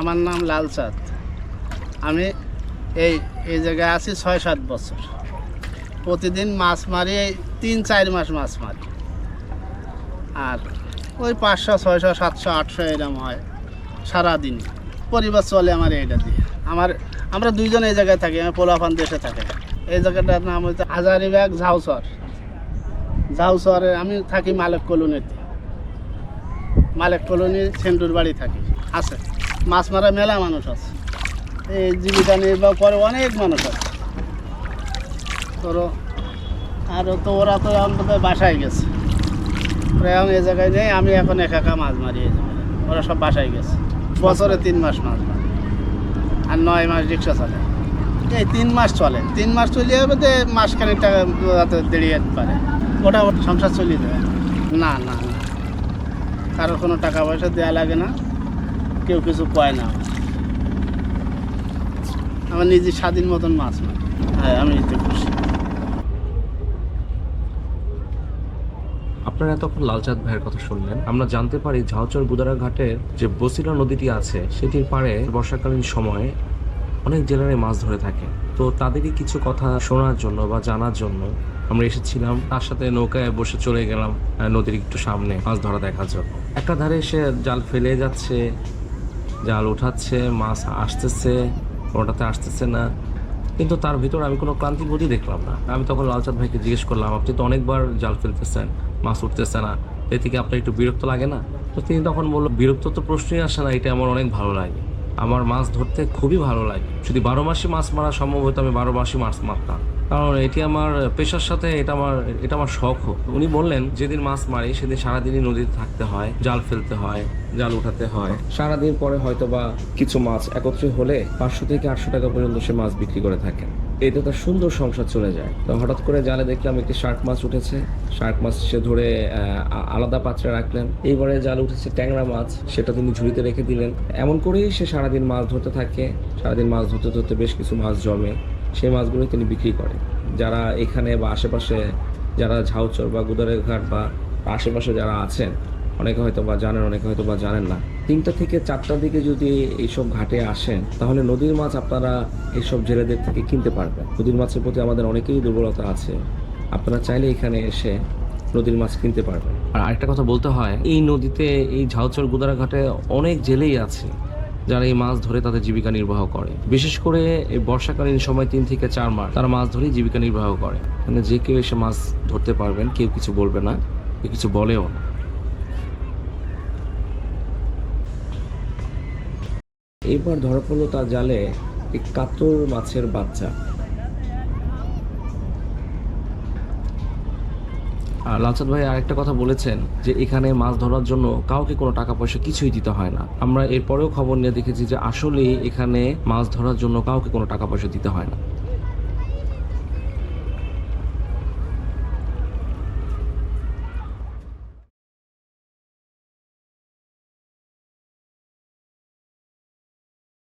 আমার নাম লালচাঁদ। আমি এই এই জায়গায় আছি ছয় সাত বছর। প্রতিদিন মাছ মারি, এই তিন চার মাস মাছ মারি। আর ওই পাঁচশো, ছয়শো, সাতশো, আটশো এরকম হয় সারাদিন। পরিবার চলে আমার এইটা দিয়ে। আমার, আমরা দুইজন এই জায়গায় থাকি, আমি পোলাপান দেশে থাকে। এই জায়গাটার নাম হচ্ছে হাজারিবাগ ঝাউসর। ঝাউসরে আমি থাকি মালিক কলোনিতে। মালিক কলোনি সেন্টুর বাড়ি থাকি। আছে। মাছ মারা মেলা মানুষ আছে। এই জীবিকা নির্বাহ করে অনেক মানুষ আছে। তোর আরও তো ওরা তো বোধহয় বাসায় গেছে। ওরা এখন এই জায়গায় নেই, আমি এখন একা একা মাছ মারি এই ওরা সব বাসায় গেছে। বছরে তিন মাস মাছ মারি। আর নয় মাস রিক্সা চলে। এই তিন মাস চলে। তিন মাস চলে যাবে তো মাসখানেক টাকা যেতে পারে। ওটা সংসার চলিয়ে না না না। কারোর কোনো টাকা পয়সা দেওয়া লাগে না। কেউ কিছু কয় না। আমার নিজে স্বাধীন মতন মাছ মারি হ্যাঁ আমি এতে খুশি। আপনারা এতক্ষণ লালচাঁদ ভাইয়ের কথা শুনলেন। আমরা জানতে পারি ঝাউচর গুদারা ঘাটের যে বসিলা নদীটি আছে, সেটির পাড়ে বর্ষাকালীন সময়ে অনেক জেলারে মাছ ধরে থাকে। তো তাদেরই কিছু কথা শোনার জন্য বা জানার জন্য আমরা এসেছিলাম। তার সাথে নৌকায় বসে চলে গেলাম নদীর একটু সামনে মাছ ধরা দেখার জন্য। একটা ধারে সে জাল ফেলে যাচ্ছে জাল ওঠাচ্ছে মাছ আসতেছে, কোনোটাতে আসতেছে না। কিন্তু তার ভিতর আমি কোনো ক্লান্তি বোধই দেখলাম না। আমি তখন লালচাঁদ ভাইকে জিজ্ঞেস করলাম, আপনি তো অনেকবার জাল ফেলতেছেন, মাছ উঠতেছে না। এ থেকে আপনার একটু বিরক্ত লাগে না? তো তিনি তখন বলল, বিরক্ত তো প্রশ্নই আসে না, এটা আমার অনেক ভালো লাগে। আমার মাছ ধরতে খুবই ভালো লাগে। যদি বারো মাসে মাছ মারা সম্ভব হতো, আমি বারো মাসে মাছ মারতাম। কারণ এটি আমার পেশার সাথে এটা আমার এটা আমার শখ। উনি বললেন, যেদিন মাছ মারি, সেদিন সারাদিনই নদীতে থাকতে হয়, জাল ফেলতে হয়, জাল উঠাতে হয়। সারাদিন পরে হয়তো বা কিছু মাছ একত্রে হলে পাঁচশো থেকে আটশো টাকা পর্যন্ত সে মাছ বিক্রি করে থাকেন। এতে তার সুন্দর সংসার চলে যায়। তো হঠাৎ করে জালে দেখলাম একটি শার্ক মাছ উঠেছে। শার্ক মাছ সে ধরে আলাদা পাত্রে রাখলেন। এইবারে জালে উঠেছে ট্যাংরা মাছ, সেটা তিনি ঝুড়িতে রেখে দিলেন। এমন করেই সে সারাদিন মাছ ধরতে থাকে। সারাদিন মাছ ধরতে ধরতে বেশ কিছু মাছ জমে। সেই মাছগুলো তিনি বিক্রি করেন যারা এখানে বা আশেপাশে, যারা ঝাউচর বা গুদারের ঘাট বা আশেপাশে যারা আছেন অনেকে হয়তো বা জানেন, অনেকে হয়তো বা জানেন না। তিনটা থেকে চারটার দিকে যদি এইসব ঘাটে আসেন, তাহলে নদীর মাছ আপনারা এইসব জেলেদের থেকে কিনতে পারবেন। নদীর মাছের প্রতি আমাদের অনেকেরই দুর্বলতা আছে। আপনারা চাইলে এখানে এসে নদীর মাছ কিনতে পারবেন। আর আরেকটা কথা বলতে হয়, এই নদীতে এই ঝাউচর গুদারা ঘাটে অনেক জেলেই আছে, যারা এই মাছ ধরে তাদের জীবিকা নির্বাহ করে। বিশেষ করে এই বর্ষাকালীন সময় তিন থেকে চার মাস, তারা মাছ ধরেই জীবিকা নির্বাহ করে। মানে যে কেউ এসে মাছ ধরতে পারবেন, কেউ কিছু বলবে না, কেউ কিছু বলেও না। এইবার ধরা পড়ল তার জালে এই কাতর মাছের বাচ্চা। আর লালচাঁদ ভাই আরেকটা কথা বলেছেন যে এখানে মাছ ধরার জন্য কাউকে কোনো টাকা পয়সা কিছুই দিতে হয় না। আমরা এরপরেও খবর নিয়ে দেখেছি যে আসলেই এখানে মাছ ধরার জন্য কাউকে কোনো টাকা পয়সা দিতে হয় না।